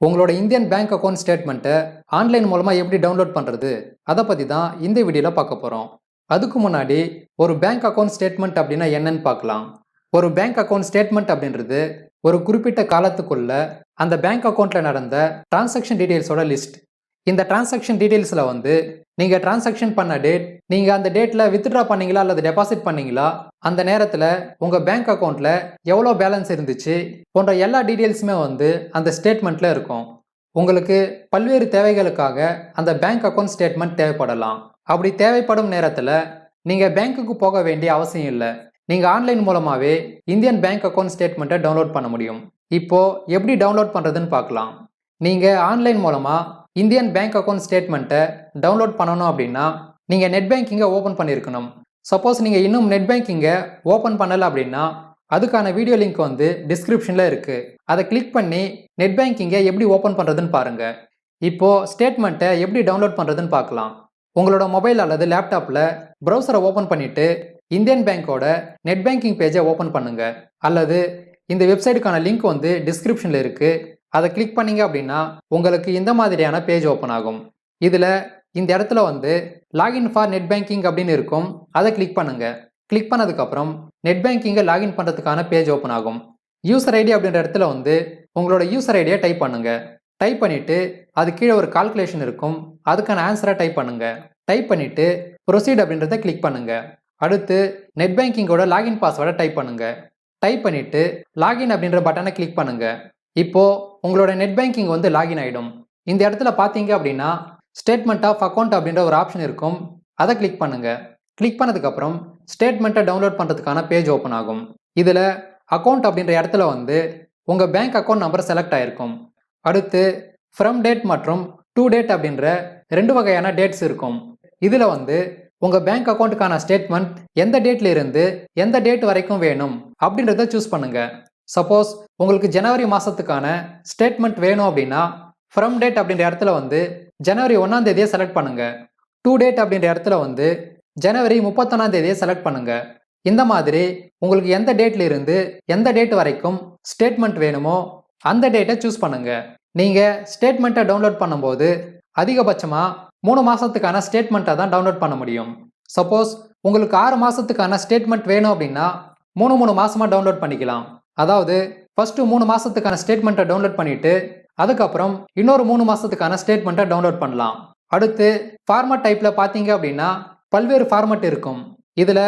உங்களோட Indian bank account ஸ்டேட்மெண்ட்டை online மூலமாக எப்படி டவுன்லோட் பண்ணுறது அதை பற்றி தான் இந்த வீடியோவில் பார்க்க போகிறோம் அதுக்கு முன்னாடி ஒரு பேங்க் அக்கௌண்ட் ஸ்டேட்மெண்ட் அப்படின்னா என்னன்னு பார்க்கலாம். ஒரு பேங்க் அக்கௌண்ட் ஸ்டேட்மெண்ட் அப்படின்றது ஒரு குறிப்பிட்ட காலத்துக்குள்ள அந்த பேங்க் அக்கௌண்ட்டில் நடந்த டிரான்சாக்ஷன் டீட்டெயில்ஸோட லிஸ்ட் இந்த டிரான்சாக்ஷன் டீட்டெயில்ஸில் வந்து நீங்கள் டிரான்சாக்ஷன் பண்ண டேட் நீங்கள் அந்த டேட்டில் வித்ட்ரா பண்ணீங்களா அல்லது டெபாசிட் பண்ணீங்களா? அந்த நேரத்தில் உங்கள் பேங்க் அக்கௌண்ட்டில் எவ்வளோ பேலன்ஸ் இருந்துச்சு? போன்ற எல்லா டீட்டெயில்ஸுமே வந்து அந்த ஸ்டேட்மெண்ட்டில் இருக்கும். உங்களுக்கு பல்வேறு தேவைகளுக்காக அந்த பேங்க் அக்கௌண்ட் ஸ்டேட்மெண்ட் தேவைப்படலாம். அப்படி தேவைப்படும் நேரத்தில் நீங்கள் பேங்க்குக்கு போக வேண்டிய அவசியம் இல்லை. நீங்கள் ஆன்லைன் மூலமாகவே இந்தியன் பேங்க் அக்கௌண்ட் ஸ்டேட்மெண்ட்டை டவுன்லோட் பண்ண முடியும். இப்போது எப்படி டவுன்லோட் பண்ணுறதுன்னு பார்க்கலாம். நீங்கள் ஆன்லைன் மூலமாக இந்தியன் பேங்க் அக்கௌண்ட் ஸ்டேட்மெண்ட்டை டவுன்லோட் பண்ணணும் அப்படின்னா நீங்கள் நெட் பேங்கிங்கை ஓப்பன் பண்ணியிருக்கணும் சப்போஸ் நீங்கள் இன்னும் நெட் பேங்கிங்கை ஓப்பன் பண்ணலை அப்படின்னா அதுக்கான வீடியோ லிங்க் வந்து டிஸ்கிரிப்ஷனில் இருக்குது அதை கிளிக் பண்ணி நெட் பேங்கிங்கை எப்படி ஓப்பன் பண்ணுறதுன்னு பாருங்கள் இப்போது ஸ்டேட்மெண்ட்டை எப்படி டவுன்லோட் பண்ணுறதுன்னு பார்க்கலாம். உங்களோட மொபைல் அல்லது லேப்டாப்பில் ப்ரௌசரை ஓப்பன் பண்ணிவிட்டு இந்தியன் பேங்கோட நெட் பேங்கிங் பேஜை ஓப்பன் பண்ணுங்கள் அல்லது இந்த வெப்சைட்டுக்கான லிங்க் வந்து டிஸ்கிரிப்ஷனில் இருக்குது அதை கிளிக் பண்ணீங்க அப்படின்னா உங்களுக்கு இந்த மாதிரியான பேஜ் ஓப்பன் ஆகும். இதில் இந்த இடத்துல வந்து லாகின் ஃபார் நெட் பேங்கிங் அப்படின்னு இருக்கும். அதை கிளிக் பண்ணுங்கள் கிளிக் பண்ணதுக்கப்புறம் நெட் பேங்கிங்கை லாகின் பண்ணுறதுக்கான பேஜ் ஓப்பன் ஆகும். யூசர் ஐடி அப்படின்ற இடத்துல வந்து உங்களோட யூசர் ஐடியை டைப் பண்ணுங்கள் டைப் பண்ணிவிட்டு அது கீழே ஒரு கால்குலேஷன் இருக்கும். அதுக்கான ஆன்சரை டைப் பண்ணுங்கள் டைப் பண்ணிவிட்டு ப்ரொசீட் அப்படின்றத கிளிக் பண்ணுங்கள் அடுத்து நெட் பேங்கிங்கோட லாகின் பாஸ்வேர்டை டைப் பண்ணுங்கள் டைப் பண்ணிவிட்டு லாகின் அப்படின்ற பட்டனை கிளிக் பண்ணுங்கள் இப்போது உங்களோட நெட் பேங்கிங் வந்து லாகின் ஆகிடும் இந்த இடத்துல பார்த்தீங்க அப்படின்னா ஸ்டேட்மெண்ட் ஆஃப் அக்கௌண்ட் அப்படின்ற ஒரு ஆப்ஷன் இருக்கும். அதை கிளிக் பண்ணுங்கள் கிளிக் பண்ணதுக்கப்புறம் ஸ்டேட்மெண்ட்டை டவுன்லோட் பண்ணுறதுக்கான பேஜ் ஓப்பன் ஆகும். இதில் அக்கௌண்ட் அப்படின்ற இடத்துல வந்து உங்கள் பேங்க் அக்கௌண்ட் நம்பர் செலக்ட் ஆகிருக்கும் அடுத்து ஃப்ரம் டேட் மற்றும் டூ டேட் அப்படின்ற ரெண்டு வகையான டேட்ஸ் இருக்கும். இதில் வந்து உங்கள் பேங்க் அக்கௌண்ட்டுக்கான ஸ்டேட்மெண்ட் எந்த டேட்ல இருந்து எந்த டேட் வரைக்கும் வேணும் அப்படின்றத சூஸ் பண்ணுங்கள் சப்போஸ் உங்களுக்கு ஜனவரி மாதத்துக்கான ஸ்டேட்மெண்ட் வேணும் அப்படின்னா ஃப்ரம் டேட் அப்படின்ற இடத்துல வந்து ஜனவரி ஒன்றாம் தேதியை செலக்ட் பண்ணுங்கள் டூ டேட் அப்படின்ற இடத்துல வந்து ஜனவரி முப்பத்தொன்னாம் தேதியை செலக்ட் பண்ணுங்கள் இந்த மாதிரி உங்களுக்கு எந்த டேட்ல இருந்து எந்த டேட் வரைக்கும் ஸ்டேட்மெண்ட் வேணுமோ அந்த டேட்டை சூஸ் பண்ணுங்கள் நீங்கள் ஸ்டேட்மெண்ட்டை டவுன்லோட் பண்ணும்போது அதிகபட்சமாக மூணு மாதத்துக்கான ஸ்டேட்மெண்ட்டை தான் டவுன்லோட் பண்ண முடியும். சப்போஸ் உங்களுக்கு ஆறு மாதத்துக்கான ஸ்டேட்மெண்ட் வேணும் அப்படின்னா மூணு மூணு மாதமாக டவுன்லோட் பண்ணிக்கலாம். அதாவது ஃபர்ஸ்ட் மூணு மாதத்துக்கான ஸ்டேட்மெண்ட்டை டவுன்லோட் பண்ணிவிட்டு அதுக்கப்புறம் இன்னொரு மூணு மாதத்துக்கான ஸ்டேட்மெண்ட்டை டவுன்லோட் பண்ணலாம். அடுத்து ஃபார்மட் டைப்பில் பார்த்தீங்க அப்படின்னா பல்வேறு ஃபார்மட் இருக்கும். இதில்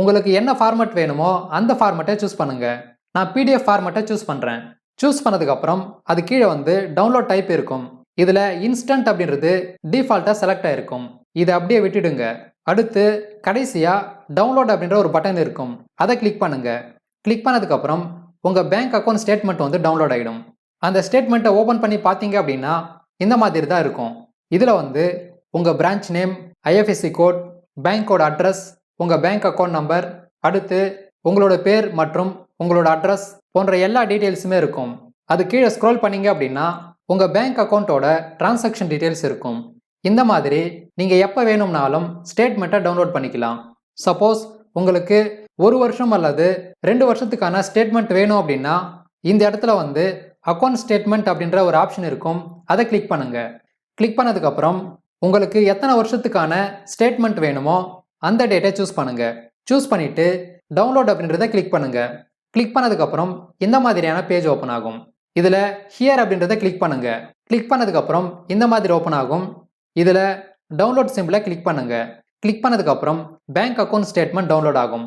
உங்களுக்கு என்ன ஃபார்மட் வேணுமோ அந்த ஃபார்மட்டை சூஸ் பண்ணுங்கள் நான் பிடிஎஃப் ஃபார்மட்டை சூஸ் பண்ணுறேன் சூஸ் பண்ணதுக்கப்புறம் அது கீழே வந்து டவுன்லோட் டைப் இருக்கும். இதில் இன்ஸ்டன்ட் அப்படின்றது டிஃபால்ட்டாக செலக்ட் ஆகிருக்கும் இதை அப்படியே விட்டுடுங்க. அடுத்து கடைசியாக டவுன்லோட் அப்படின்ற ஒரு பட்டன் இருக்கும். அதை கிளிக் பண்ணுங்கள் கிளிக் பண்ணதுக்கப்புறம் உங்கள் பேங்க் அக்கௌண்ட் ஸ்டேட்மெண்ட் வந்து டவுன்லோட் ஆகிடும் அந்த ஸ்டேட்மெண்ட்டை ஓப்பன் பண்ணி பார்த்தீங்க அப்படின்னா இந்த மாதிரி தான் இருக்கும். இதில் வந்து உங்கள் பிரான்ச் நேம் ஐஎஃப்எஸ்சி கோட் பேங்க்கோட அட்ரஸ் உங்கள் பேங்க் அக்கௌண்ட் நம்பர் அடுத்து உங்களோட பேர் மற்றும் உங்களோட அட்ரஸ் போன்ற எல்லா டீட்டெயில்ஸுமே இருக்கும். அது கீழே ஸ்க்ரோல் பண்ணீங்க அப்படின்னா உங்கள் பேங்க் அக்கௌண்ட்டோட டிரான்சாக்ஷன் டீட்டெயில்ஸ் இருக்கும். இந்த மாதிரி நீங்கள் எப்போ வேணும்னாலும் ஸ்டேட்மெண்ட்டை டவுன்லோட் பண்ணிக்கலாம். சப்போஸ் உங்களுக்கு ஒரு வருஷம் அல்லது ரெண்டு வருஷத்துக்கான ஸ்டேட்மெண்ட் வேணும் அப்படின்னா இந்த இடத்துல வந்து அக்கௌண்ட் ஸ்டேட்மெண்ட் அப்படின்ற ஒரு ஆப்ஷன் இருக்கும். அதை கிளிக் பண்ணுங்க. கிளிக் பண்ணதுக்கப்புறம் உங்களுக்கு எத்தனை வருஷத்துக்கான ஸ்டேட்மெண்ட் வேணுமோ அந்த டேட்டை சூஸ் பண்ணுங்க. சூஸ் பண்ணிட்டு டவுன்லோட் அப்படின்றத கிளிக் பண்ணுங்க. கிளிக் பண்ணதுக்கப்புறம் இந்த மாதிரியான பேஜ் ஓப்பன் ஆகும். இதில் ஹியர் அப்படின்றத கிளிக் பண்ணுங்க. கிளிக் பண்ணதுக்கப்புறம் இந்த மாதிரி ஓப்பன் ஆகும். இதில் டவுன்லோட் சிம்பிளை கிளிக் பண்ணுங்க. கிளிக் பண்ணதுக்கப்புறம் பேங்க் அக்கௌண்ட் ஸ்டேட்மெண்ட் டவுன்லோட் ஆகும்.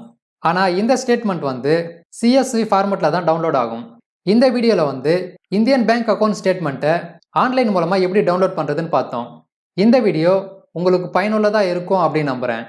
ஆனால் இந்த ஸ்டேட்மெண்ட் வந்து சிஎஸ்வி ஃபார்மெட்டில் தான் டவுன்லோட் ஆகும். இந்த வீடியோவில் வந்து இந்தியன் பேங்க் அக்கௌண்ட் ஸ்டேட்மெண்ட்டை ஆன்லைன் மூலமாக எப்படி டவுன்லோட் பண்ணுறதுன்னு பார்த்தோம். இந்த வீடியோ உங்களுக்கு பயனுள்ளதாக இருக்கும் அப்படின்னு நம்புகிறேன்